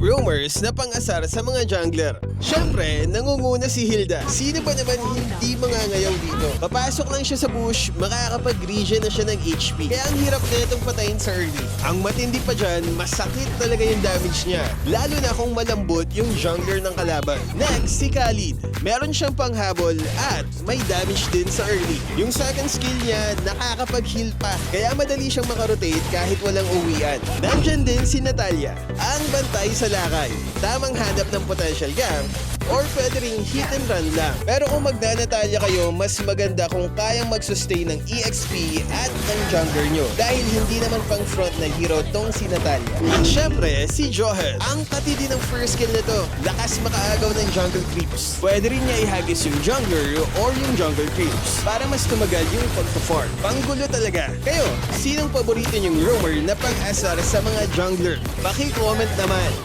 roamers na pang-asar sa mga jungler. Siyempre, nangunguna si Hilda. Sino ba naman hindi mangangayaw dito? Papasok lang siya sa bush, makakapag-regen na siya ng HP. Kaya ang hirap na itong patayin sa early. Ang matindi pa dyan, masakit talaga yung damage niya. Lalo na kung malambot yung jungler ng kalaban. Next, si Khalid. Meron siyang panghabol at may damage din sa early. Yung second skill niya, nakakapag-heal pa. Kaya madali siyang makarotate kahit walang uwian. Nandyan din si Natalia, ang bantay sa lakay. Tamang hanap ng potential gang or pwede ring hit and run lang. Pero kung magna-Natalia kayo, mas maganda kung kayang mag-sustain ng EXP at ng jungler nyo. Dahil hindi naman pang front na hero tong si Natalia. At syempre, si Johan. Ang katidi ng first skill nito, lakas makaagaw ng jungle creeps. Pwede rin niya ihagis yung jungler or yung jungle creeps para mas tumagal yung pag-farm. Panggulo talaga. Kayo, sinong paborito niyong roamer na pang-asar sa mga jungler? Paki-comment naman.